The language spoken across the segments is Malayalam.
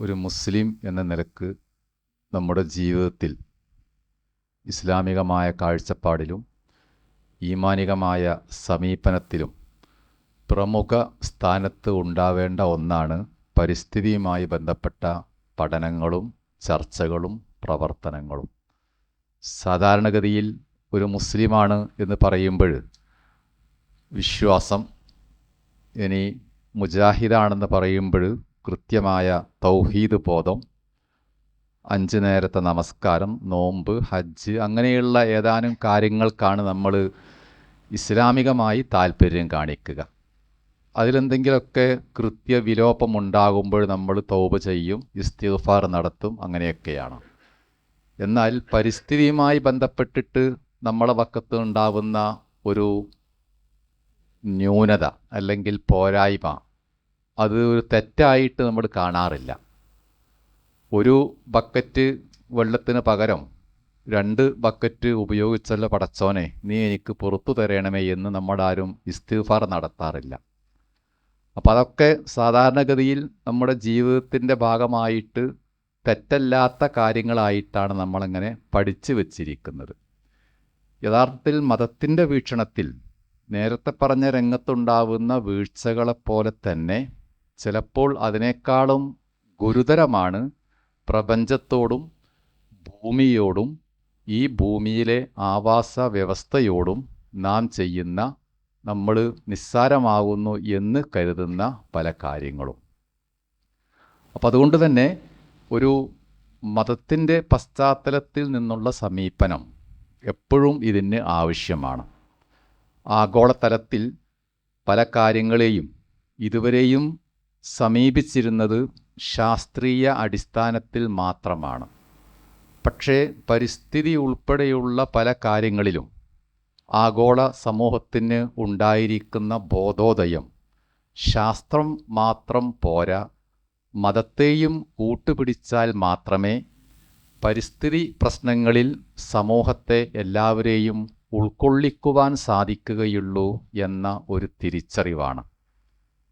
ഒരു മുസ്ലിം എന്ന നിലയ്ക്ക് നമ്മുടെ ജീവിതത്തിൽ ഇസ്ലാമികമായ കാഴ്ചപ്പാടിലും ഈമാനികമായ സമീപനത്തിലും പ്രമുഖ സ്ഥാനത്ത് ഉണ്ടാവേണ്ട ഒന്നാണ് പരിസ്ഥിതിയുമായി ബന്ധപ്പെട്ട പഠനങ്ങളും ചർച്ചകളും പ്രവർത്തനങ്ങളും. സാധാരണഗതിയിൽ ഒരു മുസ്ലിമാണ് എന്ന് പറയുമ്പോൾ വിശ്വാസം ഇനി മുജാഹിദാണെന്ന് പറയുമ്പോൾ കൃത്യമായ തൗഹീദ് ബോധം അഞ്ച് നേരത്തെ നമസ്കാരം നോമ്പ് ഹജ്ജ് അങ്ങനെയുള്ള ഏതാനും കാര്യങ്ങൾക്കാണ് നമ്മൾ ഇസ്ലാമികമായി താല്പര്യം കാണിക്കുക. അതിലെന്തെങ്കിലുമൊക്കെ കൃത്യവിലോപം ഉണ്ടാകുമ്പോൾ നമ്മൾ തൗബ ചെയ്യും ഇസ്തിഗ്ഫാർ നടത്തും അങ്ങനെയൊക്കെയാണ്. എന്നാൽ പരിസ്ഥിതിയുമായി ബന്ധപ്പെട്ടിട്ട് നമ്മളെ പക്കത്ത് ഉണ്ടാവുന്ന ഒരു ന്യൂനത അല്ലെങ്കിൽ പോരായ്മ അത് ഒരു തെറ്റായിട്ട് നമ്മൾ കാണാറില്ല. ഒരു ബക്കറ്റ് വെള്ളത്തിന് പകരം രണ്ട് ബക്കറ്റ് ഉപയോഗിച്ചല്ല പടച്ചോനെ നീ എനിക്ക് പുറത്തു തരണമേ എന്ന് നമ്മളാരും ഇസ്തിഫാർ നടത്താറില്ല. അപ്പം അതൊക്കെ സാധാരണഗതിയിൽ നമ്മുടെ ജീവിതത്തിന്റെ ഭാഗമായിട്ട് തെറ്റല്ലാത്ത കാര്യങ്ങളായിട്ടാണ് നമ്മളങ്ങനെ പഠിച്ചു വച്ചിരിക്കുന്നത്. യഥാർത്ഥത്തിൽ മതത്തിന്റെ വീക്ഷണത്തിൽ നേരത്തെ പറഞ്ഞ രംഗത്തുണ്ടാവുന്ന വീഴ്ചകളെപ്പോലെ തന്നെ ചിലപ്പോൾ അതിനേക്കാളും ഗുരുതരമാണ് പ്രപഞ്ചത്തോടും ഭൂമിയോടും ഈ ഭൂമിയിലെ ആവാസ വ്യവസ്ഥയോടും നാം ചെയ്യുന്ന നമ്മൾ നിസ്സാരമാകുന്നു എന്ന് കരുതുന്ന പല കാര്യങ്ങളും. അപ്പം അതുകൊണ്ട് തന്നെ ഒരു മതത്തിന്റെ പശ്ചാത്തലത്തിൽ നിന്നുള്ള സമീപനം എപ്പോഴും ഇതിന് ആവശ്യമാണ്. ആഗോളതലത്തിൽ പല കാര്യങ്ങളെയും ഇതുവരെയും സമീപിച്ചിരുന്നത് ശാസ്ത്രീയ അടിസ്ഥാനത്തിൽ മാത്രമാണ്. പക്ഷേ പരിസ്ഥിതി ഉൾപ്പെടെയുള്ള പല കാര്യങ്ങളിലും ആഗോള സമൂഹത്തിന് ഉണ്ടായിരിക്കുന്ന ബോധോദയം ശാസ്ത്രം മാത്രം പോരാ മതത്തെയും കൂട്ടുപിടിച്ചാൽ മാത്രമേ പരിസ്ഥിതി പ്രശ്നങ്ങളിൽ സമൂഹത്തെ എല്ലാവരെയും ഉൾക്കൊള്ളിക്കുവാൻ സാധിക്കുകയുള്ളൂ എന്ന ഒരു തിരിച്ചറിവാണ്.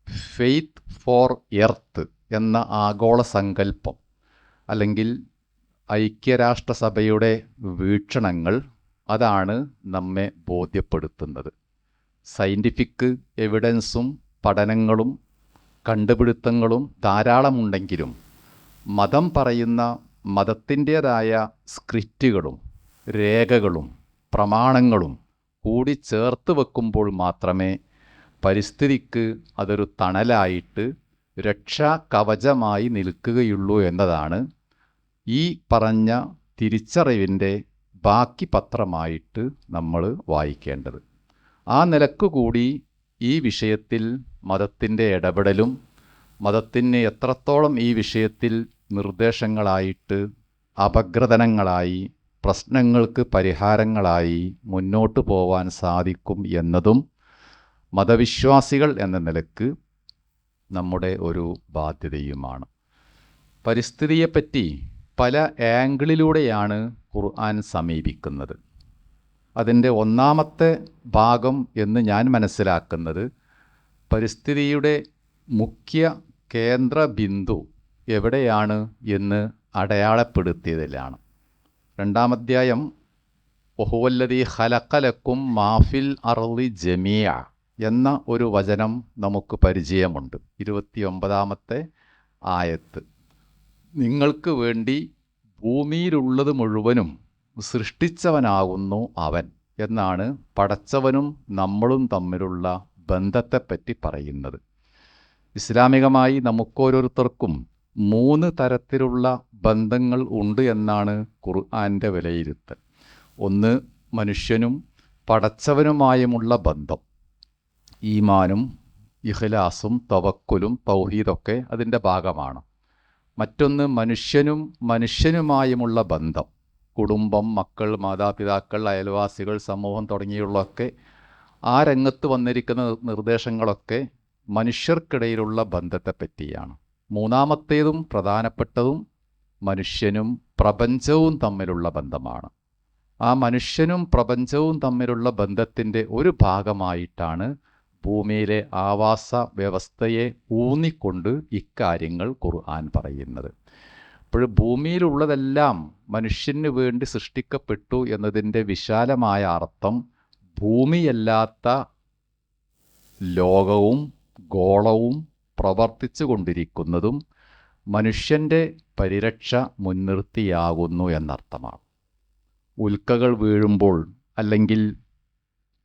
ഫെയ്ത്ത് ഫോർ എർത്ത് എന്ന ആഗോള സങ്കല്പം അല്ലെങ്കിൽ ഐക്യരാഷ്ട്രസഭയുടെ വീക്ഷണങ്ങൾ അതാണ് നമ്മെ ബോധ്യപ്പെടുത്തുന്നത്. സയന്റിഫിക് എവിഡൻസും പഠനങ്ങളും കണ്ടുപിടുത്തങ്ങളും ധാരാളമുണ്ടെങ്കിലും മതം പറയുന്ന മതത്തിന്റേതായ സ്ക്രിപ്റ്റുകളും രേഖകളും പ്രമാണങ്ങളും കൂടി ചേർത്ത് വെക്കുമ്പോൾ മാത്രമേ പരിസ്ഥിതിക്ക് അതൊരു തണലായിട്ട് രക്ഷാ കവചമായി നിൽക്കുകയുള്ളൂ എന്നതാണ് ഈ പറഞ്ഞ തിരിച്ചറിവിന്റെ ബാക്കി പത്രമായിട്ട് നമ്മൾ വായിക്കേണ്ടത്. ആ നിലയ്ക്ക് കൂടി ഈ വിഷയത്തിൽ മതത്തിന്റെ ഇടപെടലും മതത്തിന് എത്രത്തോളം ഈ വിഷയത്തിൽ നിർദ്ദേശങ്ങളായിട്ട് അപഗ്രഥനങ്ങളായി പ്രശ്നങ്ങൾക്ക് പരിഹാരങ്ങളായി മുന്നോട്ട് പോവാൻ സാധിക്കും എന്നതും മതവിശ്വാസികൾ എന്ന നിലയ്ക്ക് നമ്മുടെ ഒരു ബാധ്യതയുമാണ്. പരിസ്ഥിതിയെപ്പറ്റി പല ആംഗിളിലൂടെയാണ് ഖുർആൻ സമീപിക്കുന്നത്. അതിന്റെ ഒന്നാമത്തെ ഭാഗം എന്ന് ഞാൻ മനസ്സിലാക്കുന്നത് പരിസ്ഥിതിയുടെ മുഖ്യ കേന്ദ്ര ബിന്ദു എവിടെയാണ് എന്ന് അടയാളപ്പെടുത്തിയതിലാണ്. രണ്ടാമധ്യായം ഒഹുവല്ലതി ഹലക്കലക്കും മാഫിൽ അർളി ജമിയ എന്ന ഒരു വചനം നമുക്ക് പരിചയമുണ്ട്. ഇരുപത്തിയൊമ്പതാമത്തെ ആയത്ത്. നിങ്ങൾക്ക് വേണ്ടി ഭൂമിയിലുള്ളത് മുഴുവനും സൃഷ്ടിച്ചവനാകുന്നു അവൻ എന്നാണ് പടച്ചവനും നമ്മളും തമ്മിലുള്ള ബന്ധത്തെപ്പറ്റി പറയുന്നത്. ഇസ്ലാമികമായി നമുക്കോരോരുത്തർക്കും മൂന്ന് തരത്തിലുള്ള ബന്ധങ്ങൾ ഉണ്ട് എന്നാണ് ഖുർആാന്റെ വിലയിരുത്തൽ. ഒന്ന് മനുഷ്യനും പടച്ചവനുമായുമുള്ള ബന്ധം. ഈമാനും ഇഖ്ലാസും തവക്കുലും തൗഹീദൊക്കെ അതിന്റെ ഭാഗമാണ്. മറ്റൊന്ന് മനുഷ്യനും മനുഷ്യനുമായുമുള്ള ബന്ധം. കുടുംബം മക്കൾ മാതാപിതാക്കൾ അയൽവാസികൾ സമൂഹം തുടങ്ങിയുള്ളൊക്കെ ആ രംഗത്ത് വന്നിരിക്കുന്ന നിർദ്ദേശങ്ങളൊക്കെ മനുഷ്യർക്കിടയിലുള്ള ബന്ധത്തെ പറ്റിയാണ് മൂന്നാമത്തേതും പ്രധാനപ്പെട്ടതും മനുഷ്യനും പ്രപഞ്ചവും തമ്മിലുള്ള ബന്ധമാണ്. ആ മനുഷ്യനും പ്രപഞ്ചവും തമ്മിലുള്ള ബന്ധത്തിന്റെ ഒരു ഭാഗമായിട്ടാണ് ഭൂമിയിലെ ആവാസ വ്യവസ്ഥയെ ഊന്നിക്കൊണ്ട് ഇക്കാര്യങ്ങൾ ഖുർആൻ പറയുന്നത്. അപ്പോൾ ഭൂമിയിലുള്ളതെല്ലാം മനുഷ്യന് വേണ്ടി സൃഷ്ടിക്കപ്പെട്ടു എന്നതിന്റെ വിശാലമായ അർത്ഥം ഭൂമിയല്ലാത്ത ലോകവും ഗോളവും പ്രവർത്തിച്ചു കൊണ്ടിരിക്കുന്നതും മനുഷ്യന്റെ പരിരക്ഷ മുൻനിർത്തിയാകുന്നു എന്നർത്ഥമാണ്. ഉൽക്കകൾ വീഴുമ്പോൾ അല്ലെങ്കിൽ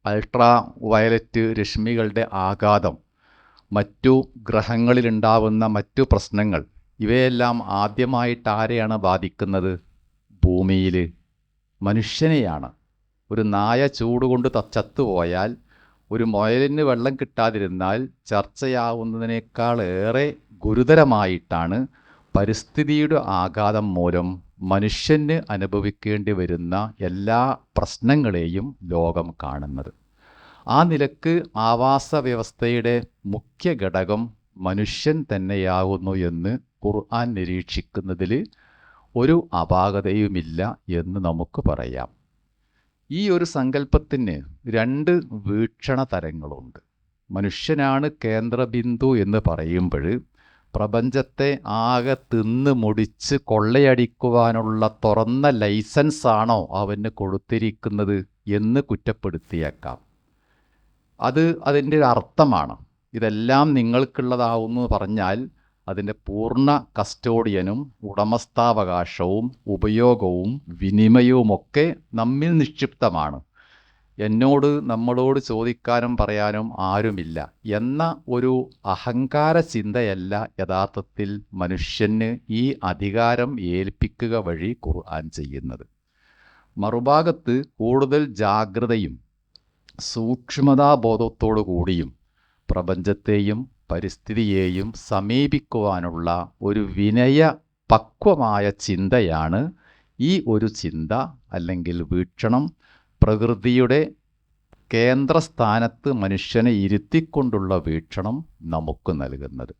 അൾട്രാ വയലറ്റ് രശ്മികളുടെ ആഘാതം മറ്റു ഗ്രഹങ്ങളിലുണ്ടാവുന്ന മറ്റു പ്രശ്നങ്ങൾ ഇവയെല്ലാം ആദ്യമായിട്ട് ആരെയാണ് ബാധിക്കുന്നത്? ഭൂമിയിൽ മനുഷ്യനെയാണ്. ഒരു നായ ചൂടുകൊണ്ട് ചത്തുപോയാൽ ഒരു മുയലിന് വെള്ളം കിട്ടാതിരുന്നാൽ ചർച്ചയാവുന്നതിനേക്കാൾ ഏറെ ഗുരുതരമായിട്ടാണ് പരിസ്ഥിതിയുടെ ആഘാതം മൂലം. മനുഷ്യന് അനുഭവിക്കേണ്ടി വരുന്ന എല്ലാ പ്രശ്നങ്ങളെയും ലോകം കാണുന്നത്. ആ നിലയ്ക്ക് ആവാസ വ്യവസ്ഥയുടെ മുഖ്യ ഘടകം മനുഷ്യൻ തന്നെയാകുന്നു എന്ന് ഖുർആൻ നിരീക്ഷിക്കുന്നതിൽ ഒരു അപാകതയുമില്ല എന്ന് നമുക്ക് പറയാം. ഈ ഒരു സങ്കല്പത്തിന് രണ്ട് വീക്ഷണ തരങ്ങളുണ്ട് മനുഷ്യനാണ് കേന്ദ്രബിന്ദു എന്ന് പറയുമ്പോൾ പ്രപഞ്ചത്തെ ആകെ തിന്ന് മുടിച്ച് കൊള്ളയടിക്കുവാനുള്ള തുറന്ന ലൈസൻസാണോ അവന് കൊടുത്തിരിക്കുന്നത് എന്ന് കുറ്റപ്പെടുത്തിയേക്കാം. അത് അതിന്റെ ഒരു അർത്ഥമാണ്. ഇതെല്ലാം നിങ്ങൾക്കുള്ളതാവുന്നു പറഞ്ഞാൽ അതിന്റെ പൂർണ കസ്റ്റോഡിയനും ഉടമസ്ഥാവകാശവും ഉപയോഗവും വിനിമയവുമൊക്കെ നമ്മിൽ നിക്ഷിപ്തമാണ്. എന്നോട് നമ്മളോട് ചോദിക്കാനും പറയാനും ആരുമില്ല. എന്ന ഒരു അഹങ്കാര ചിന്തയല്ല യഥാർത്ഥത്തിൽ മനുഷ്യന് ഈ അധികാരം ഏൽപ്പിക്കുക വഴി ഖുർആൻ ചെയ്യുന്നത്. മറുഭാഗത്ത് കൂടുതൽ ജാഗ്രതയും സൂക്ഷ്മതാബോധത്തോടു കൂടിയും പ്രപഞ്ചത്തെയും പരിസ്ഥിതിയെയും സമീപിക്കുവാനുള്ള ഒരു വിനയ പക്വമായ ചിന്തയാണ് ഈ ഒരു ചിന്ത അല്ലെങ്കിൽ വീക്ഷണം പ്രകൃതിയുടെ കേന്ദ്രസ്ഥാനത്ത് മനുഷ്യനെ ഇരുത്തിക്കൊണ്ടുള്ള വീക്ഷണം നമുക്ക് നൽകുന്നത്.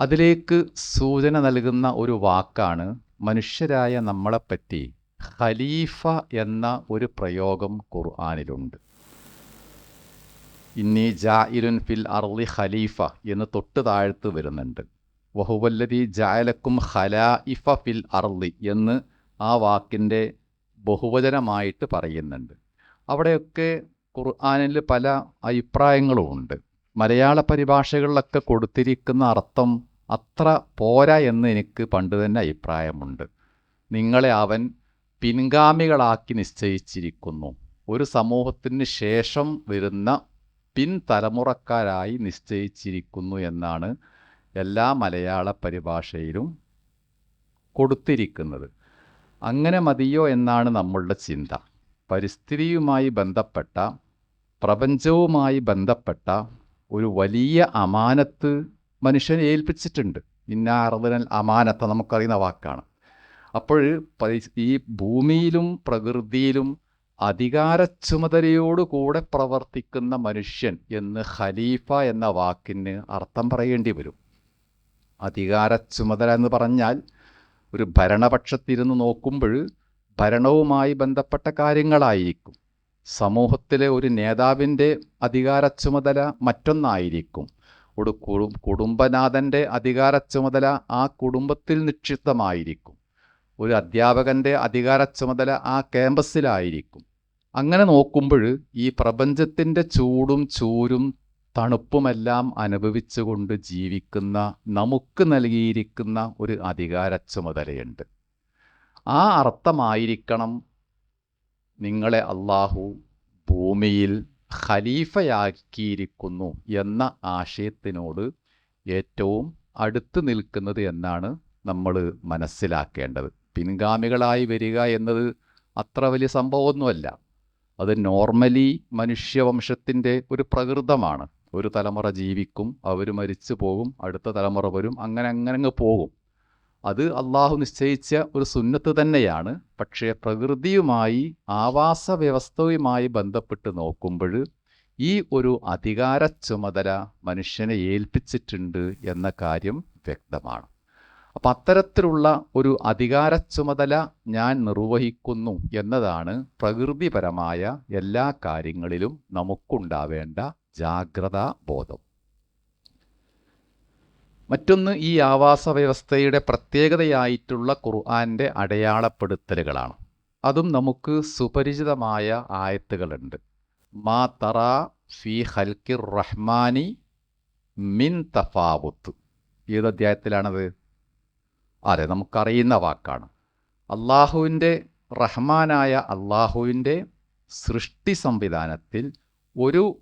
അതിലേക്ക് സൂചന നൽകുന്ന ഒരു വാക്കാണ് മനുഷ്യരായ നമ്മളെപ്പറ്റി ഖലീഫ എന്ന ഒരു പ്രയോഗം ഖുർആാനിലുണ്ട്. ഇന്നി ജായിലുൻ ഫിൽ അർളി ഖലീഫ എന്ന് തൊട്ട് താഴ്ത്ത് വരുന്നുണ്ട്. വഹുവല്ലതി ജായലക്കും ഖലായിഫ ഫിൽ അർളി എന്ന് ആ വാക്കിന്റെ ബഹുവചനമായിട്ട് പറയുന്നുണ്ട്. അവിടെയൊക്കെ ഖുർആാനിൽ പല അഭിപ്രായങ്ങളും ഉണ്ട്. മലയാള പരിഭാഷകളിലൊക്കെ കൊടുത്തിരിക്കുന്ന അർത്ഥം അത്ര പോരാ എന്ന് എനിക്ക് പണ്ട് തന്നെ അഭിപ്രായമുണ്ട്. നിങ്ങളെ അവൻ പിൻഗാമികളാക്കി നിശ്ചയിച്ചിരിക്കുന്നു. ഒരു സമൂഹത്തിന് ശേഷം വരുന്ന പിൻതലമുറക്കാരായി നിശ്ചയിച്ചിരിക്കുന്നു എന്നാണ് എല്ലാ മലയാള പരിഭാഷയിലും കൊടുത്തിരിക്കുന്നത്. അങ്ങനെ മതിയോ എന്നാണ് നമ്മളുടെ ചിന്ത. പരിസ്ഥിതിയുമായി ബന്ധപ്പെട്ട പ്രപഞ്ചവുമായി ബന്ധപ്പെട്ട ഒരു വലിയ അമാനത്ത് മനുഷ്യനെ ഏൽപ്പിച്ചിട്ടുണ്ട്. ഇന്ന അമാനത്ത് അമാനത്ത നമുക്കറിയുന്ന വാക്കാണ്. അപ്പോൾ ഈ ഭൂമിയിലും പ്രകൃതിയിലും അധികാര ചുമതലയോടുകൂടെ പ്രവർത്തിക്കുന്ന മനുഷ്യൻ എന്ന് ഖലീഫ എന്ന വാക്കിന് അർത്ഥം പറയേണ്ടി വരും. അധികാര ചുമതല എന്ന് പറഞ്ഞാൽ ഒരു ഭരണപക്ഷത്തിരുന്ന് നോക്കുമ്പോൾ ഭരണവുമായി ബന്ധപ്പെട്ട കാര്യങ്ങളായിരിക്കും. സമൂഹത്തിലെ ഒരു നേതാവിന്റെ അധികാര ചുമതല മറ്റൊന്നായിരിക്കും. ഒരു കുടു കുടുംബനാഥന്റെ അധികാര ചുമതല ആ കുടുംബത്തിൽ നിക്ഷിപ്തമായിരിക്കും. ഒരു അധ്യാപകന്റെ അധികാര ചുമതല ആ ക്യാമ്പസിലായിരിക്കും. അങ്ങനെ നോക്കുമ്പോൾ ഈ പ്രപഞ്ചത്തിന്റെ ചൂടും ചൂരും തണുപ്പുമെല്ലാം അനുഭവിച്ചുകൊണ്ട് ജീവിക്കുന്ന നമുക്ക് നൽകിയിരിക്കുന്ന ഒരു അധികാര ചുമതലയുണ്ട് ആ അർത്ഥമായിരിക്കണം നിങ്ങളെ അള്ളാഹു ഭൂമിയിൽ ഖലീഫയാക്കിയിരിക്കുന്നു എന്ന ആശയത്തിനോട് ഏറ്റവും അടുത്ത് നിൽക്കുന്നത് എന്നാണ് നമ്മൾ മനസ്സിലാക്കേണ്ടത്. പിൻഗാമികളായി വരിക എന്നത് അത്ര വലിയ സംഭവമൊന്നുമല്ല. അത് നോർമലി മനുഷ്യവംശത്തിന്റെ ഒരു പ്രകൃതമാണ്. ഒരു തലമുറ ജീവിക്കും അവർ മരിച്ചു പോകും അടുത്ത തലമുറ വരും അങ്ങനെ അങ്ങനെ അങ്ങ് പോകും. അത് അള്ളാഹു നിശ്ചയിച്ച ഒരു സുന്നത്ത് തന്നെയാണ്. പക്ഷേ പ്രകൃതിയുമായി ആവാസ വ്യവസ്ഥയുമായി ബന്ധപ്പെട്ട് നോക്കുമ്പോൾ ഈ ഒരു അധികാര ചുമതല മനുഷ്യനെ ഏൽപ്പിച്ചിട്ടുണ്ട് എന്ന കാര്യം വ്യക്തമാണ്. അപ്പം അത്തരത്തിലുള്ള ഒരു അധികാര ചുമതല ഞാൻ നിർവഹിക്കുന്നു എന്നതാണ് പ്രകൃതിപരമായ എല്ലാ കാര്യങ്ങളിലും നമുക്കുണ്ടാവേണ്ട ജാഗ്രതാ ബോധം. മറ്റൊന്ന് ഈ ആവാസ വ്യവസ്ഥയുടെ പ്രത്യേകതയായിട്ടുള്ള ഖുർആാന്റെ അടയാളപ്പെടുത്തലുകളാണ്. അതും നമുക്ക് സുപരിചിതമായ ആയത്തുകളുണ്ട്. മാ തറ ഫി ഹൽക്കിർ റഹ്മാനി മിൻ തഫാവുത്ത്. ഏത് അധ്യായത്തിലാണത്? അതെ നമുക്കറിയുന്ന വാക്കാണ്. അള്ളാഹുവിന്റെ റഹ്മാനായ അള്ളാഹുവിന്റെ സൃഷ്ടി സംവിധാനത്തിൽ ഒരു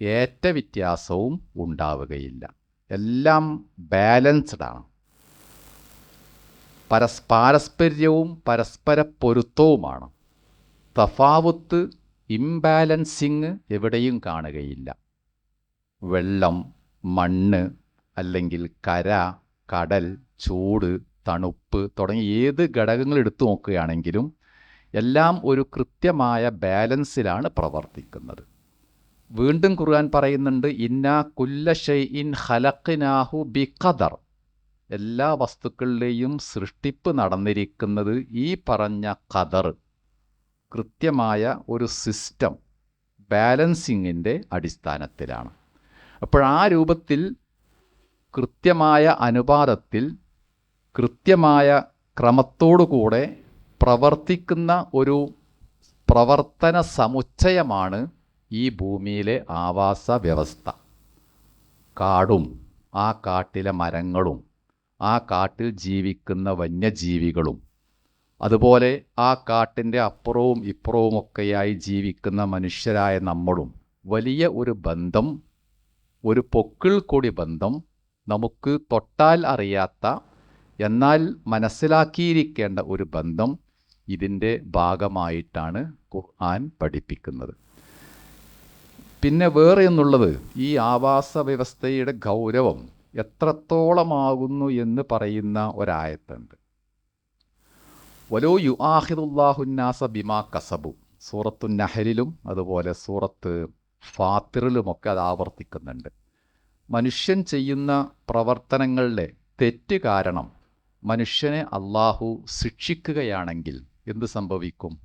ഏറ്റ വ്യത്യാസവും ഉണ്ടാവുകയില്ല. എല്ലാം ബാലൻസ്ഡാണ് ആണ്. പരസ് പാരസ്പര്യവും പരസ്പര പൊരുത്തവുമാണ് തഫാവുത്ത് ഇംബാലൻസിങ് എവിടെയും കാണുകയില്ല. വെള്ളം മണ്ണ് അല്ലെങ്കിൽ കര കടൽ ചൂട് തണുപ്പ് തുടങ്ങി ഏത് ഘടകങ്ങൾ എടുത്തു നോക്കുകയാണെങ്കിലും എല്ലാം ഒരു കൃത്യമായ ബാലൻസിലാണ് പ്രവർത്തിക്കുന്നത്. വീണ്ടും ഖുർആൻ പറയുന്നുണ്ട് ഇന്നാ കുല്ല ഷെയ്ഇൻ ഹലക്കിനാഹു ബി ഖദർ എല്ലാ വസ്തുക്കളുടെയും സൃഷ്ടിപ്പ് നടന്നിരിക്കുന്നത് ഈ പറഞ്ഞ ഖദർ. കൃത്യമായ ഒരു സിസ്റ്റം ബാലൻസിങ്ങിന്റെ അടിസ്ഥാനത്തിലാണ്. അപ്പോൾ ആ രൂപത്തിൽ കൃത്യമായ അനുപാതത്തിൽ കൃത്യമായ ക്രമത്തോടുകൂടെ പ്രവർത്തിക്കുന്ന ഒരു പ്രവർത്തന സമുച്ചയമാണ് ഈ ഭൂമിയിലെ ആവാസ വ്യവസ്ഥ കാടും ആ കാട്ടിലെ മരങ്ങളും ആ കാട്ടിൽ ജീവിക്കുന്ന വന്യജീവികളും അതുപോലെ ആ കാട്ടിന്റെ അപ്പുറവും ഇപ്പുറവുമൊക്കെയായി ജീവിക്കുന്ന മനുഷ്യരായ നമ്മളും വലിയ ഒരു ബന്ധം ഒരു പൊക്കിൾ കൂടി ബന്ധം നമുക്ക് തൊട്ടാൽ അറിയാത്ത എന്നാൽ മനസ്സിലാക്കിയിരിക്കേണ്ട ഒരു ബന്ധം ഇതിന്റെ ഭാഗമായിട്ടാണ് ഖുർആൻ പഠിപ്പിക്കുന്നത്. പിന്നെ വേറെ എന്നുള്ളത് ഈ ആവാസ വ്യവസ്ഥയുടെ ഗൗരവം എത്രത്തോളമാകുന്നു എന്ന് പറയുന്ന ഒരായത്തുണ്ട്. വലോ യു ആഹിദുല്ലാഹുന്നാസ ബിമാ കസബു. സൂറത്തു നഹരിലും അതുപോലെ സൂറത്ത് ഫാത്തിറിലുമൊക്കെ അത് ആവർത്തിക്കുന്നുണ്ട്. മനുഷ്യൻ ചെയ്യുന്ന പ്രവർത്തനങ്ങളുടെ തെറ്റ് കാരണം മനുഷ്യനെ അള്ളാഹു ശിക്ഷിക്കുകയാണെങ്കിൽ എന്ത് സംഭവിക്കും?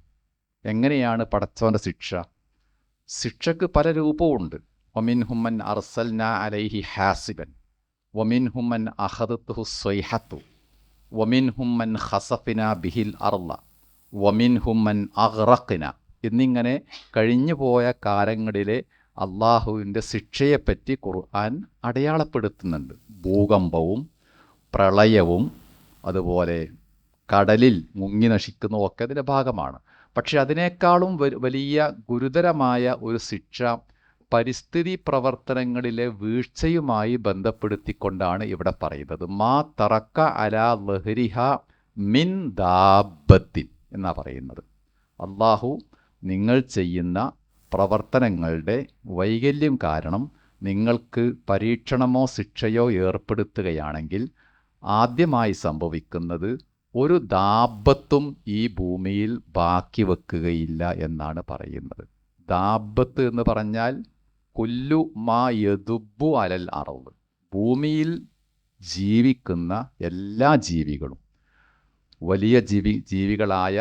എങ്ങനെയാണ് പടച്ചവന്റെ ശിക്ഷ? ശിക്ഷക്ക് പല രൂപവുമുണ്ട്. ഒമിൻ ഹുമ്മൻ അർസൽന അലൈഹി ഹാസിബൻ. ഒമിൻ ഹുമ്മൻ അഹദത്തുഹു സ്വൈഹത്തു. ഒമിൻ ഹുമ്മൻ ഹസഫിന ബിഹിൽ അർല ഒമിൻ ഹുമ്മൻ അഹ്റഖിന എന്നിങ്ങനെ കഴിഞ്ഞു പോയ കാലങ്ങളിലെ അള്ളാഹുവിന്റെ ശിക്ഷയെപ്പറ്റി ഖുർആൻ അടയാളപ്പെടുത്തുന്നുണ്ട്. ഭൂകമ്പവും പ്രളയവും അതുപോലെ കടലിൽ മുങ്ങി നശിക്കുന്നതൊക്കെ അതിന്റെ ഭാഗമാണ്. പക്ഷെ അതിനേക്കാളും വലിയ ഗുരുതരമായ ഒരു ശിക്ഷ പരിസ്ഥിതി പ്രവർത്തനങ്ങളിലെ വീഴ്ചയുമായി ബന്ധപ്പെടുത്തിക്കൊണ്ടാണ് ഇവിടെ പറയുന്നത്. മാ തറക്ക അല ലഹരിഹ മിൻ ദാബത്തിൻ എന്നാണ് പറയുന്നത്. അള്ളാഹു നിങ്ങൾ ചെയ്യുന്ന പ്രവർത്തനങ്ങളുടെ വൈകല്യം കാരണം നിങ്ങൾക്ക് പരീക്ഷണമോ ശിക്ഷയോ ഏർപ്പെടുത്തുകയാണെങ്കിൽ ആദ്യമായി സംഭവിക്കുന്നത് ഒരു ദാബത്തും ഈ ഭൂമിയിൽ ബാക്കി വെക്കുകയില്ല എന്നാണ് പറയുന്നത്. ദാബത്ത് എന്ന് പറഞ്ഞാൽ കൊല്ലു മാ യദുബു അലൽ അറവ് ഭൂമിയിൽ ജീവിക്കുന്ന എല്ലാ ജീവികളും വലിയ ജീവി ജീവികളായ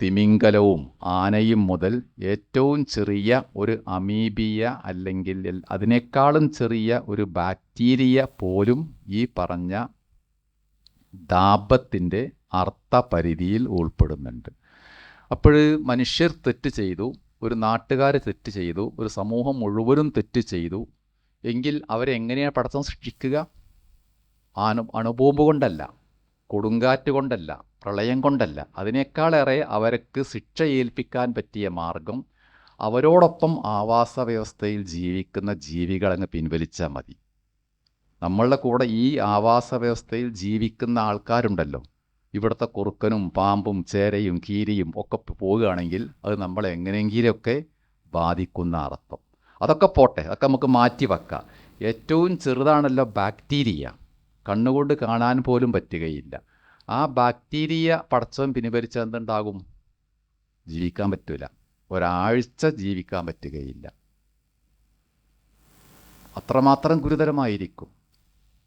തിമിംഗലവും ആനയും മുതൽ ഏറ്റവും ചെറിയ ഒരു അമീബിയ അല്ലെങ്കിൽ അതിനേക്കാളും ചെറിയ ഒരു ബാക്ടീരിയ പോലും ഈ പറഞ്ഞ ദാപത്തിന്റെ അർത്ഥപരിധിയിൽ ഉൾപ്പെടുന്നുണ്ട്. അപ്പോൾ മനുഷ്യർ തെറ്റ് ചെയ്തു ഒരു നാട്ടുകാർ തെറ്റ് ചെയ്തു ഒരു സമൂഹം മുഴുവനും തെറ്റ് ചെയ്തു. എങ്കിൽ അവരെങ്ങനെയാണ് പടത്തം സൃഷ്ടിക്കുക? അണു അണുബോംബ് കൊണ്ടല്ല കൊടുങ്കാറ്റ് കൊണ്ടല്ല പ്രളയം കൊണ്ടല്ല. അതിനേക്കാളേറെ അവർക്ക് ശിക്ഷ ഏൽപ്പിക്കാൻ പറ്റിയ മാർഗം അവരോടൊപ്പം ആവാസ വ്യവസ്ഥയിൽ ജീവിക്കുന്ന ജീവികളങ്ങ് പിൻവലിച്ചാൽ മതി. നമ്മളുടെ കൂടെ ഈ ആവാസ വ്യവസ്ഥയിൽ ജീവിക്കുന്ന ആൾക്കാരുണ്ടല്ലോ. ഇവിടുത്തെ കുറുക്കനും പാമ്പും ചേരയും കീരിയും ഒക്കെ പോവുകയാണെങ്കിൽ അത് നമ്മളെ എങ്ങനെയെങ്കിലുമൊക്കെ ബാധിക്കുന്ന അർത്ഥം. അതൊക്കെ പോട്ടെ അതൊക്കെ നമുക്ക് മാറ്റി വെക്കാം. ഏറ്റവും ചെറുതാണല്ലോ ബാക്ടീരിയ. കണ്ണുകൊണ്ട് കാണാൻ പോലും പറ്റുകയില്ല. ആ ബാക്ടീരിയ പടച്ചവൻ പിൻവലിച്ച എന്തുണ്ടാകും? ജീവിക്കാൻ പറ്റില്ല ഒരാഴ്ച ജീവിക്കാൻ പറ്റുകയില്ല. അത്രമാത്രം ഗുരുതരമായിരിക്കും.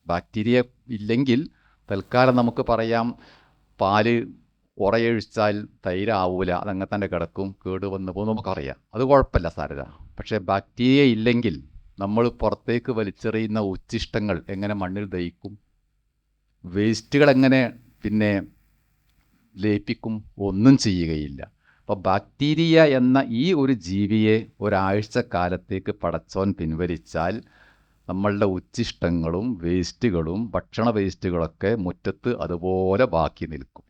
ബാക്ടീരിയ ഇല്ലെങ്കിൽ തൽക്കാലം നമുക്ക് പറയാം പാൽ ഉറയൊഴിച്ചാൽ തൈരാവൂല അതങ്ങനെ തന്നെ കിടക്കും കേട് വന്നു പോകും നമുക്കറിയാം അത് കുഴപ്പമില്ല സാരത പക്ഷേ ബാക്ടീരിയ ഇല്ലെങ്കിൽ നമ്മൾ പുറത്തേക്ക് വലിച്ചെറിയുന്ന ഉച്ചിഷ്ടങ്ങൾ എങ്ങനെ മണ്ണിൽ ദഹിക്കും വേസ്റ്റുകൾ എങ്ങനെ പിന്നെ ലയിപ്പിക്കും ഒന്നും ചെയ്യുകയില്ല. അപ്പോൾ ബാക്ടീരിയ എന്ന ഈ ഒരു ജീവിയെ ഒരാഴ്ച കാലത്തേക്ക് പടച്ചോൻ പിൻവലിച്ചാൽ നമ്മളുടെ ഉച്ചിഷ്ടങ്ങളും വേസ്റ്റുകളും ഭക്ഷണ വേസ്റ്റുകളൊക്കെ മുറ്റത്ത് അതുപോലെ ബാക്കി നിൽക്കും.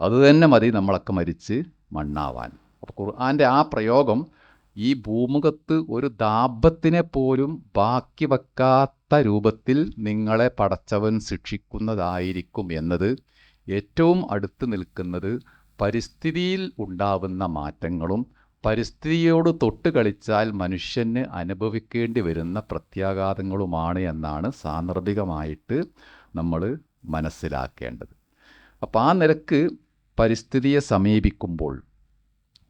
അതുതന്നെ മതി നമ്മളൊക്കെ മരിച്ച് മണ്ണാവാൻ. അപ്പോൾ ഖുർആന്റെ ആ പ്രയോഗം ഈ ഭൂമുഖത്ത് ഒരു ദാപത്തിനെ പോലും ബാക്കി വെക്കാത്ത രൂപത്തിൽ നിങ്ങളെ പടച്ചവൻ ശിക്ഷിക്കുന്നതായിരിക്കും എന്നത് ഏറ്റവും അടുത്ത് നിൽക്കുന്നത് പരിസ്ഥിതിയിൽ ഉണ്ടാവുന്ന മാറ്റങ്ങളും പരിസ്ഥിതിയോട് തൊട്ട് കളിച്ചാൽ മനുഷ്യന് അനുഭവിക്കേണ്ടി വരുന്ന പ്രത്യാഘാതങ്ങളുമാണ് എന്നാണ് സാന്ദർഭികമായിട്ട് നമ്മൾ മനസ്സിലാക്കേണ്ടത്. അപ്പോൾ ആ നിരക്ക് പരിസ്ഥിതിയെ സമീപിക്കുമ്പോൾ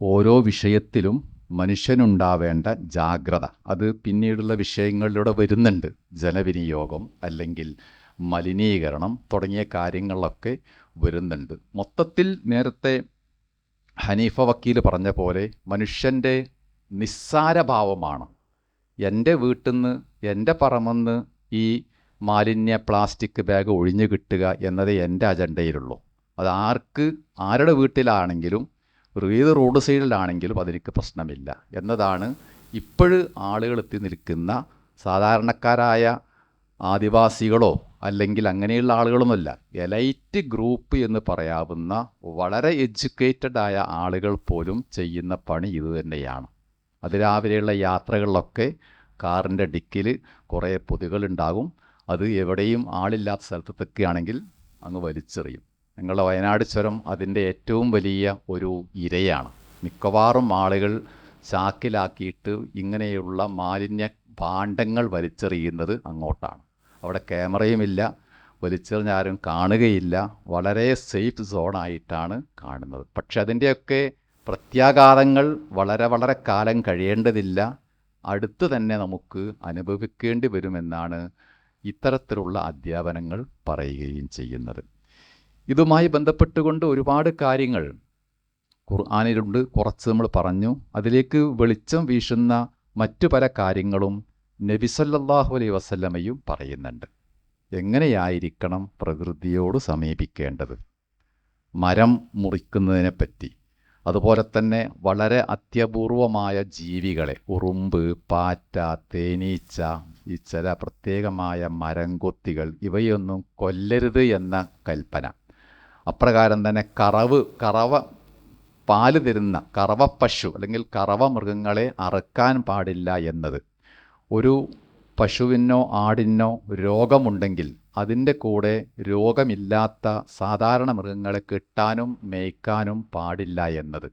ഓരോ വിഷയത്തിലും മനുഷ്യനുണ്ടാവേണ്ട ജാഗ്രത അത് പിന്നീടുള്ള വിഷയങ്ങളിലൂടെ വരുന്നുണ്ട്. ജലവിനിയോഗം അല്ലെങ്കിൽ മലിനീകരണം തുടങ്ങിയ കാര്യങ്ങളൊക്കെ വരുന്നുണ്ട്. മൊത്തത്തിൽ നേരത്തെ ഹനീഫ വക്കീൽ പറഞ്ഞ പോലെ മനുഷ്യന്റെ നിസ്സാരഭാവമാണ്. എന്റെ വീട്ടിൽ നിന്ന് എന്റെ പറമെന്ന് ഈ മാലിന്യ പ്ലാസ്റ്റിക് ബാഗ് ഒഴിഞ്ഞു കിട്ടുക എന്നത് എന്റെ അജണ്ടയിലുള്ളൂ. അത് ആർക്ക് ആരുടെ വീട്ടിലാണെങ്കിലും ഏത് റോഡ് സൈഡിലാണെങ്കിലും അതെനിക്ക് പ്രശ്നമില്ല എന്നതാണ് ഇപ്പോഴ് ആളുകൾ എത്തി നിൽക്കുന്ന സാധാരണക്കാരായ ആദിവാസികളോ അല്ലെങ്കിൽ അങ്ങനെയുള്ള ആളുകളൊന്നുമല്ല. എലൈറ്റ് ഗ്രൂപ്പ് എന്ന് പറയാവുന്ന വളരെ എഡ്യൂക്കേറ്റഡ് ആയ ആളുകൾ പോലും ചെയ്യുന്ന പണി ഇതുതന്നെയാണ് അതിരാവിലെയുള്ള യാത്രകളിലൊക്കെ കാറിന്റെ ഡിക്കിൽ കുറേ പൊതികളുണ്ടാകും. അത് എവിടെയും ആളില്ലാത്ത സ്ഥലത്തൊക്കെയാണെങ്കിൽ അങ്ങ് വലിച്ചെറിയും. ഞങ്ങളുടെ വയനാട് ചുരം അതിന്റെ ഏറ്റവും വലിയ ഒരു ഇരയാണ്. മിക്കവാറും ആളുകൾ ചാക്കിലാക്കിയിട്ട് ഇങ്ങനെയുള്ള മാലിന്യ ഭാണ്ഡങ്ങൾ വലിച്ചെറിയുന്നത് അങ്ങോട്ടാണ്. അവിടെ ക്യാമറയുമില്ല വലിച്ചെറിഞ്ഞാരും കാണുകയില്ല. വളരെ സേഫ് സോണായിട്ടാണ് കാണുന്നത്. പക്ഷെ അതിന്റെയൊക്കെ പ്രത്യാഘാതങ്ങൾ വളരെ വളരെ കാലം കഴിയേണ്ടതില്ല. അടുത്ത് തന്നെ നമുക്ക് അനുഭവിക്കേണ്ടി വരുമെന്നാണ് ഇത്തരത്തിലുള്ള അധ്യാപനങ്ങൾ പറയുകയും ചെയ്യുന്നത്. ഇതുമായി ബന്ധപ്പെട്ടുകൊണ്ട് ഒരുപാട് കാര്യങ്ങൾ ഖുർആാനിലുണ്ട്. കുറച്ച് നമ്മൾ പറഞ്ഞു. അതിലേക്ക് വെളിച്ചം വീശുന്ന മറ്റു പല കാര്യങ്ങളും നബിസല്ലാഹു അലൈ വസല്ലമയും പറയുന്നുണ്ട്. എങ്ങനെയായിരിക്കണം പ്രകൃതിയോട് സമീപിക്കേണ്ടത്? മരം മുറിക്കുന്നതിനെപ്പറ്റി. അതുപോലെ തന്നെ വളരെ അത്യപൂർവമായ ജീവികളെ ഉറുമ്പ് പാറ്റ തേനീച്ച ഈ ചില പ്രത്യേകമായ മരംകൊത്തികൾ ഇവയൊന്നും കൊല്ലരുത് എന്ന കൽപ്പന. അപ്രകാരം തന്നെ കറവ് കറവ പാൽ തരുന്ന കറവപ്പശു അല്ലെങ്കിൽ കറവ മൃഗങ്ങളെ അറുക്കാൻ പാടില്ല എന്നത് ഒരു പശുവിനോ ആടിനോ രോഗമുണ്ടെങ്കിൽ അതിന്റെ കൂടെ രോഗമില്ലാത്ത സാധാരണ മൃഗങ്ങളെ കിട്ടാനും മേയ്ക്കാനും പാടില്ല എന്നത്.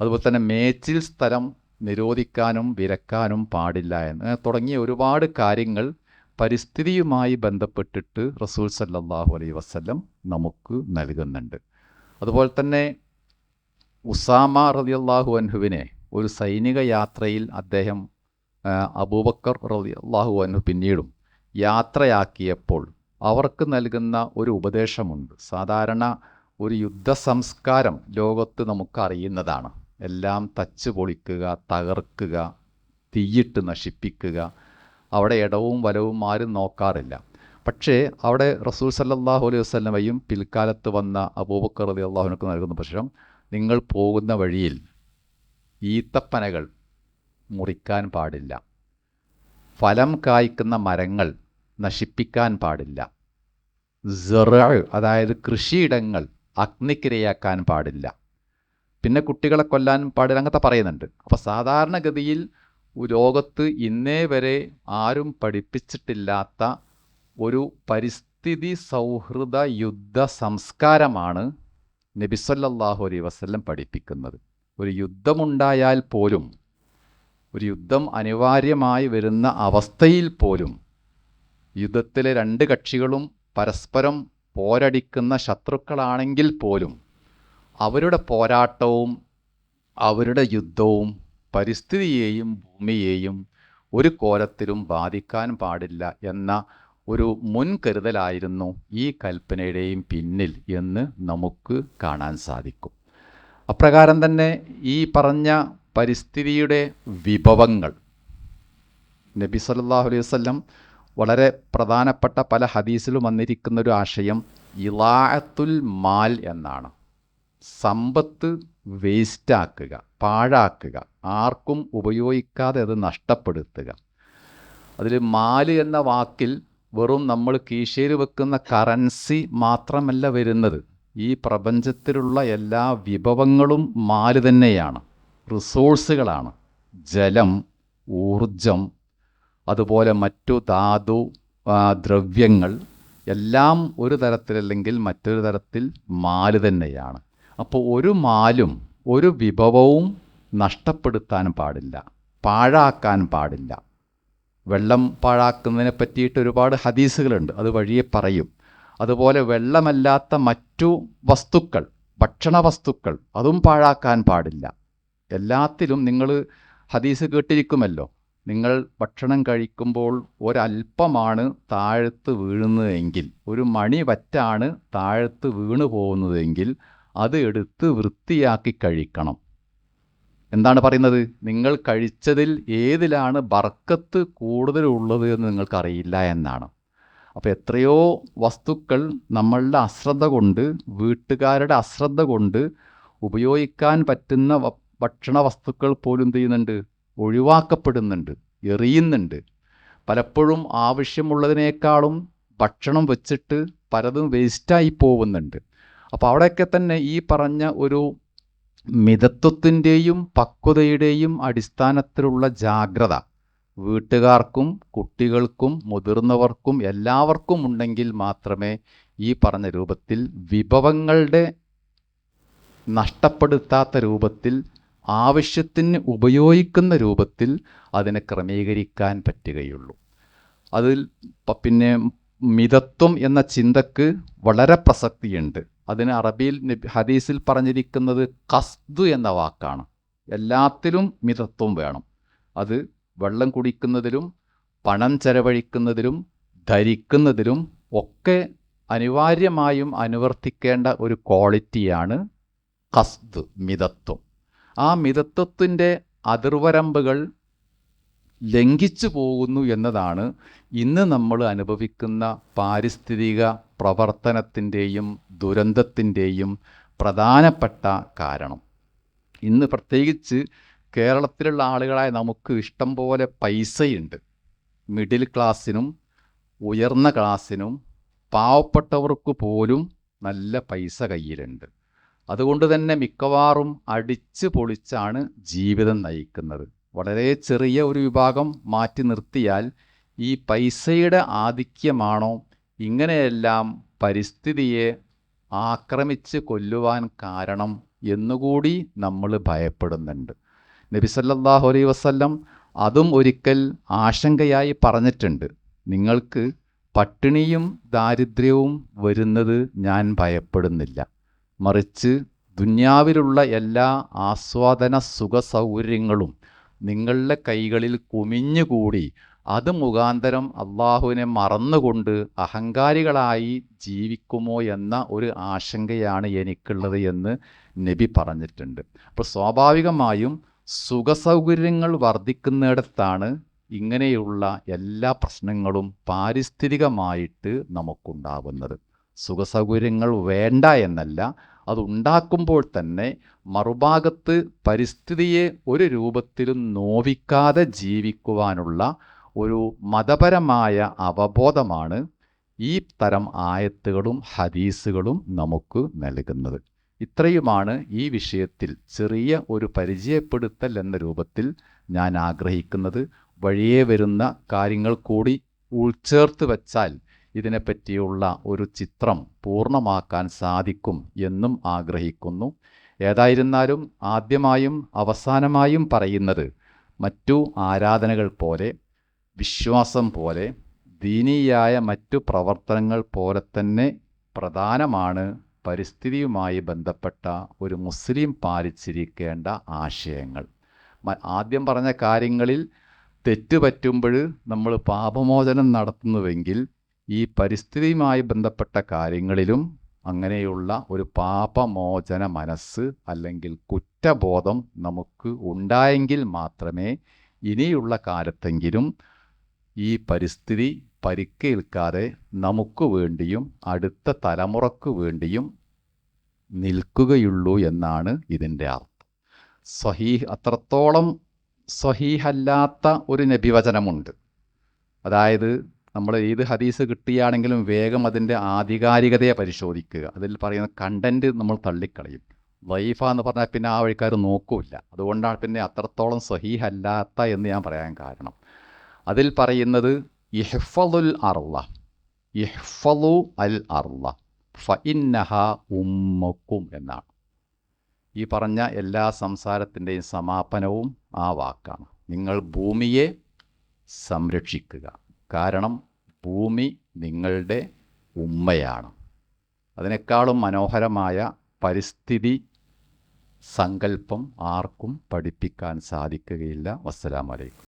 അതുപോലെ തന്നെ മേച്ചിൽ സ്ഥലം നിരോധിക്കാനും വിലക്കാനും പാടില്ല എന്ന്. തുടങ്ങിയ ഒരുപാട് കാര്യങ്ങൾ പരിസ്ഥിതിയുമായി ബന്ധപ്പെട്ടിട്ട് റസൂൽ സല്ലാഹു അലൈ വസല്ലം നമുക്ക് നൽകുന്നുണ്ട്. അതുപോലെ തന്നെ ഉസാമ റളിയല്ലാഹു അൻഹുവിനെ ഒരു സൈനിക യാത്രയിൽ അദ്ദേഹം അബൂബക്കർ അള്ളാഹു അൻഹു പിന്നീടും യാത്രയാക്കിയപ്പോൾ അവർക്ക് നൽകുന്ന ഒരു ഉപദേശമുണ്ട്. സാധാരണ ഒരു യുദ്ധ സംസ്കാരം ലോകത്ത് നമുക്കറിയുന്നതാണ്. എല്ലാം തച്ച് പൊളിക്കുക തകർക്കുക തീയിട്ട് നശിപ്പിക്കുക. അവിടെ ഇടവും വലവും ആരും നോക്കാറില്ല. പക്ഷേ അവിടെ റസൂൽ സല്ലാഹു അലൈഹി വസ്ലമയും പിൽക്കാലത്ത് വന്ന അബൂബക്കർ അലി അള്ളാഹുനക്ക് നൽകുന്ന പക്ഷം നിങ്ങൾ പോകുന്ന വഴിയിൽ ഈത്തപ്പനകൾ മുറിക്കാൻ പാടില്ല. ഫലം കായ്ക്കുന്ന മരങ്ങൾ നശിപ്പിക്കാൻ പാടില്ല. സെറ അതായത് കൃഷിയിടങ്ങൾ അഗ്നിക്കിരയാക്കാൻ പാടില്ല. പിന്നെ കുട്ടികളെ കൊല്ലാൻ പാടില്ല അങ്ങനത്തെ പറയുന്നുണ്ട്. അപ്പോൾ സാധാരണഗതിയിൽ ലോകത്ത് ഇന്നേ വരെ ആരും പഠിപ്പിച്ചിട്ടില്ലാത്ത ഒരു പരിസ്ഥിതി സൗഹൃദ യുദ്ധ സംസ്കാരമാണ് നബിസ്വല്ലാഹു അലൈ വസല്ലം പഠിപ്പിക്കുന്നത്. ഒരു യുദ്ധമുണ്ടായാൽ പോലും ഒരു യുദ്ധം അനിവാര്യമായി വരുന്ന അവസ്ഥയിൽ പോലും യുദ്ധത്തിലെ രണ്ട് കക്ഷികളും പരസ്പരം പോരടിക്കുന്ന ശത്രുക്കളാണെങ്കിൽ പോലും അവരുടെ പോരാട്ടവും അവരുടെ യുദ്ധവും പരിസ്ഥിതിയെയും ഭൂമിയെയും ഒരു കോലത്തിലും ബാധിക്കാൻ പാടില്ല എന്ന ഒരു മുൻകരുതലായിരുന്നു ഈ കൽപ്പനയുടെയും പിന്നിൽ എന്ന് നമുക്ക് കാണാൻ സാധിക്കും. അപ്രകാരം തന്നെ ഈ പറഞ്ഞ പരിസ്ഥിതിയുടെ വിഭവങ്ങൾ. നബി സല്ലല്ലാഹു അലൈഹി വസല്ലം വളരെ പ്രധാനപ്പെട്ട പല ഹദീസിലും വന്നിരിക്കുന്ന ഒരു ആശയം ഇലാഅത്തുൽ മാൽ എന്നാണ്. സമ്പത്ത് വേസ്റ്റാക്കുക പാഴാക്കുക ആർക്കും ഉപയോഗിക്കാതെ അത് നഷ്ടപ്പെടുത്തുക. അതിൽ മാൽ എന്ന വാക്കിൽ വെറും നമ്മൾ കീശയിൽ വെക്കുന്ന കറൻസി മാത്രമല്ല വരുന്നത്. ഈ പ്രപഞ്ചത്തിലുള്ള എല്ലാ വിഭവങ്ങളും മാൽ തന്നെയാണ്. റിസോഴ്സുകളാണ്. ജലം ഊർജം അതുപോലെ മറ്റു ധാതു ദ്രവ്യങ്ങൾ എല്ലാം ഒരു തരത്തിലല്ലെങ്കിൽ മറ്റൊരു തരത്തിൽ മാൽ തന്നെയാണ്. അപ്പോൾ ഒരു മാലും ഒരു വിഭവവും നഷ്ടപ്പെടുത്താൻ പാടില്ല പാഴാക്കാൻ പാടില്ല. വെള്ളം പാഴാക്കുന്നതിനെ പറ്റിയിട്ട് ഒരുപാട് ഹദീസുകളുണ്ട് അത് വഴിയെ പറയും. അതുപോലെ വെള്ളമല്ലാത്ത മറ്റു വസ്തുക്കൾ ഭക്ഷണ വസ്തുക്കൾ അതും പാഴാക്കാൻ പാടില്ല. എല്ലാത്തിലും നിങ്ങൾ ഹദീസ് കേട്ടിരിക്കുമല്ലോ. നിങ്ങൾ ഭക്ഷണം കഴിക്കുമ്പോൾ ഒരല്പമാണ് താഴത്ത് വീഴുന്നതെങ്കിൽ ഒരു മണി വറ്റാണ് താഴത്ത് വീണു പോകുന്നതെങ്കിൽ അത് എടുത്ത് വൃത്തിയാക്കി കഴിക്കണം. എന്താണ് പറയുന്നത്? നിങ്ങൾ കഴിച്ചതിൽ ഏതിലാണ് ബർക്കത്ത് കൂടുതലുള്ളത് എന്ന് നിങ്ങൾക്കറിയില്ല എന്നാണ്. അപ്പോൾ എത്രയോ വസ്തുക്കൾ നമ്മളുടെ അശ്രദ്ധ കൊണ്ട് വീട്ടുകാരുടെ അശ്രദ്ധ കൊണ്ട് ഉപയോഗിക്കാൻ പറ്റുന്ന വ- ഭക്ഷണ വസ്തുക്കൾ പോലും ചെയ്യുന്നുണ്ട് ഒഴിവാക്കപ്പെടുന്നുണ്ട് എറിയുന്നുണ്ട്. പലപ്പോഴും ആവശ്യമുള്ളതിനേക്കാളും ഭക്ഷണം വെച്ചിട്ട് പലതും വേസ്റ്റായി പോകുന്നുണ്ട്. അപ്പോൾ അവിടെയൊക്കെ തന്നെ ഈ പറഞ്ഞ ഒരു മിതത്വത്തിന്റെയും പക്വതയുടെയും അടിസ്ഥാനത്തിലുള്ള ജാഗ്രത. വീട്ടുകാർക്കും കുട്ടികൾക്കും മുതിർന്നവർക്കും എല്ലാവർക്കും ഉണ്ടെങ്കിൽ മാത്രമേ ഈ പറഞ്ഞ രൂപത്തിൽ വിഭവങ്ങളുടെ നഷ്ടപ്പെടുത്താത്ത രൂപത്തിൽ ആവശ്യത്തിന് ഉപയോഗിക്കുന്ന രൂപത്തിൽ അതിനെ ക്രമീകരിക്കാൻ പറ്റുകയുള്ളൂ. അതിൽ പിന്നെ മിതത്വം എന്ന ചിന്തക്ക് വളരെ പ്രസക്തിയുണ്ട്. അതിന് അറബിയിൽ ഹദീസിൽ പറഞ്ഞിരിക്കുന്നത് കസ്തു എന്ന വാക്കാണ്. എല്ലാത്തിലും മിതത്വം വേണം. അത് വെള്ളം കുടിക്കുന്നതിലും പണം ചെലവഴിക്കുന്നതിലും ധരിക്കുന്നതിലും ഒക്കെ അനിവാര്യമായും അനുവർത്തിക്കേണ്ട ഒരു ക്വാളിറ്റിയാണ് കസ്തു മിതത്വം. ആ മിതത്വത്തിന്റെ അതിർവരമ്പുകൾ ലംഘിച്ചു പോകുന്നു എന്നതാണ് ഇന്ന് നമ്മൾ അനുഭവിക്കുന്ന പാരിസ്ഥിതിക പ്രവർത്തനത്തിന്റെയും ദുരന്തത്തിന്റെയും പ്രധാനപ്പെട്ട കാരണം. ഇന്ന് പ്രത്യേകിച്ച് കേരളത്തിലുള്ള ആളുകളായ നമുക്ക് ഇഷ്ടം പോലെ പൈസയുണ്ട്. മിഡിൽ ക്ലാസ്സിനും ഉയർന്ന ക്ലാസ്സിനും പാവപ്പെട്ടവർക്ക് പോലും നല്ല പൈസ കയ്യിലുണ്ട്. അതുകൊണ്ട് തന്നെ മിക്കവാറും അടിച്ച് പൊളിച്ചാണ് ജീവിതം നയിക്കുന്നത്. വളരെ ചെറിയ ഒരു വിഭാഗം മാറ്റി നിർത്തിയാൽ ഈ പൈസയുടെ ആധിക്യമാണോ ഇങ്ങനെയെല്ലാം പരിസ്ഥിതിയെ ആക്രമിച്ച് കൊല്ലുവാൻ കാരണം എന്നുകൂടി നമ്മൾ ഭയപ്പെടുന്നുണ്ട്. നബി സല്ലല്ലാഹു അലൈഹി വസല്ലം അതും ഒരിക്കൽ ആശങ്കയായി പറഞ്ഞിട്ടുണ്ട്. നിങ്ങൾക്ക് പട്ടിണിയും ദാരിദ്ര്യവും വരുന്നത് ഞാൻ ഭയപ്പെടുന്നില്ല. മറിച്ച് ദുന്യാവിലുള്ള എല്ലാ ആസ്വാദന സുഖ സൗകര്യങ്ങളും നിങ്ങളുടെ കൈകളിൽ കുമിഞ്ഞുകൂടി അത് മുഖാന്തരം അള്ളാഹുവിനെ മറന്നുകൊണ്ട് അഹങ്കാരികളായി ജീവിക്കുമോ എന്ന ഒരു ആശങ്കയാണ് എനിക്കുള്ളത് എന്ന് നബി പറഞ്ഞിട്ടുണ്ട്. അപ്പോൾ സ്വാഭാവികമായും സുഖസൗകര്യങ്ങൾ വർദ്ധിക്കുന്നിടത്താണ് ഇങ്ങനെയുള്ള എല്ലാ പ്രശ്നങ്ങളും പാരിസ്ഥിതികമായിട്ട് നമുക്കുണ്ടാവുന്നത്. സുഖസൗകര്യങ്ങൾ വേണ്ട എന്നല്ല. അതുണ്ടാക്കുമ്പോൾ തന്നെ മറുഭാഗത്ത് പരിസ്ഥിതിയെ ഒരു രൂപത്തിലും നോവിക്കാതെ ജീവിക്കുവാനുള്ള ഒരു മതപരമായ അവബോധമാണ് ഈ തരം ആയത്തുകളും ഹദീസുകളും നമുക്ക് നൽകുന്നത്. ഇത്രയുമാണ് ഈ വിഷയത്തിൽ ചെറിയ ഒരു പരിചയപ്പെടുത്തൽ എന്ന രൂപത്തിൽ ഞാൻ ആഗ്രഹിക്കുന്നത്. വഴിയേ വരുന്ന കാര്യങ്ങൾ കൂടി ഉൾച്ചേർത്ത് വച്ചാൽ ഇതിനെപ്പറ്റിയുള്ള ഒരു ചിത്രം പൂർണമാക്കാൻ സാധിക്കും എന്നും ആഗ്രഹിക്കുന്നു. ഏതായിരുന്നാലും ആദ്യമായും അവസാനമായും പറയുന്നത് മറ്റു ആരാധനകൾ പോലെ വിശ്വാസം പോലെ ദീനീയായ മറ്റു പ്രവർത്തനങ്ങൾ പോലെ തന്നെ പ്രധാനമാണ് പരിസ്ഥിതിയുമായി ബന്ധപ്പെട്ട ഒരു മുസ്ലിം പാലിച്ചിരിക്കേണ്ട ആശയങ്ങൾ. ആദ്യം പറഞ്ഞ കാര്യങ്ങളിൽ തെറ്റ് പറ്റുമ്പോൾ നമ്മൾ പാപമോചനം നടത്തുന്നുവെങ്കിൽ ഈ പരിസ്ഥിതിയുമായി ബന്ധപ്പെട്ട കാര്യങ്ങളിലും അങ്ങനെയുള്ള ഒരു പാപമോചന മനസ്സ് അല്ലെങ്കിൽ കുറ്റബോധം നമുക്ക് ഉണ്ടായെങ്കിൽ മാത്രമേ ഇനിയുള്ള കാലത്തെങ്കിലും ഈ പരിസ്ഥിതി പരിക്കേൽക്കാതെ നമുക്ക് വേണ്ടിയും അടുത്ത തലമുറയ്ക്ക് വേണ്ടിയും നിൽക്കുകയുള്ളൂ എന്നാണ് ഇതിന്റെ അർത്ഥം. സ്വഹീഹ് അത്രത്തോളം സ്വഹീഹല്ലാത്ത ഒരു നബിവചനമുണ്ട്. അതായത് നമ്മൾ ഏത് ഹദീസ് കിട്ടിയാണെങ്കിലും വേഗം അതിന്റെ ആധികാരികതയെ പരിശോധിക്കുക. അതിൽ പറയുന്ന കണ്ടന്റ് നമ്മൾ തള്ളിക്കളയും. വൈഫ എന്ന് പറഞ്ഞാൽ പിന്നെ ആ വഴിക്കാർ നോക്കൂല അതുകൊണ്ടാണ് പിന്നെ അത്രത്തോളം സഹീഹല്ലാത്ത എന്ന് ഞാൻ പറയാൻ കാരണം. അതിൽ പറയുന്നത് ഇഹ്ഫലുൽ അർള. ഇഹ്ഫലു അൽ അർള. ഫഇന്നഹ ഉമ്മക്കും എന്നാണ്. ഈ പറഞ്ഞ എല്ലാ സംസാരത്തിന്റെയും സമാപനവും ആ വാക്കാണ്. നിങ്ങൾ ഭൂമിയെ സംരക്ഷിക്കുക. കാരണം ഭൂമി നിങ്ങളുടെ ഉമ്മയാണ്. അതിനേക്കാളും മനോഹരമായ പരിസ്ഥിതി സങ്കല്പം ആർക്കും പഠിപ്പിക്കാൻ സാധിക്കുകയില്ല. വസ്സലാമലൈക്കും